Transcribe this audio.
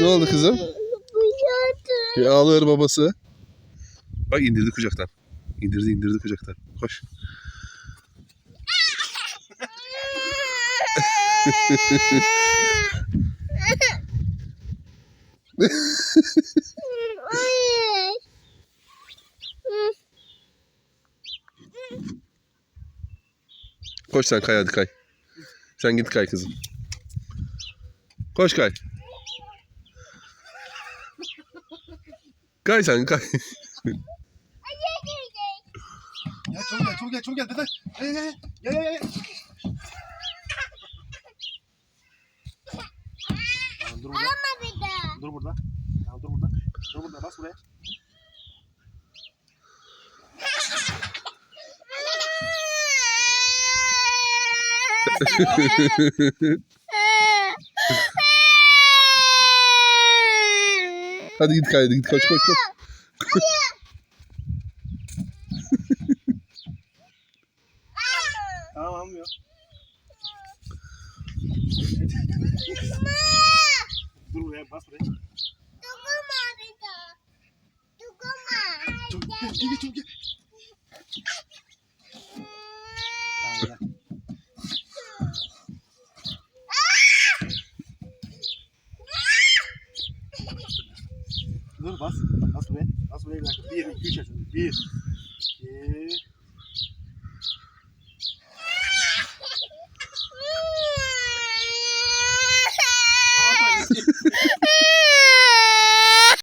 Ne oldu kızım? Ya ağlıyor babası. Bak indirdi kucaktan. İndirdi indirdi kucaktan. Koş. Koş sen kay hadi kay. Sen git kay kızım. Koş kay. Kay sen kay. Ya çabuk gel çabuk gel çabuk gel dede. Gel gel gel. Gel gel gel. Tamam, dur burada. Ama bir. Dur burada. Tamam dur burada. Dur burada bas buraya. Hadi git kay hadi git koş koş koş. Tamam almıyor. dur buraya bas buraya. Dokunma bir daha. Dokunma. Çabuk gel gel çabuk gel. Tamam gel. Dur bas. Bas buraya. Bas buraya bir dakika. Bir, iki, üç yaşında. Bir. İki.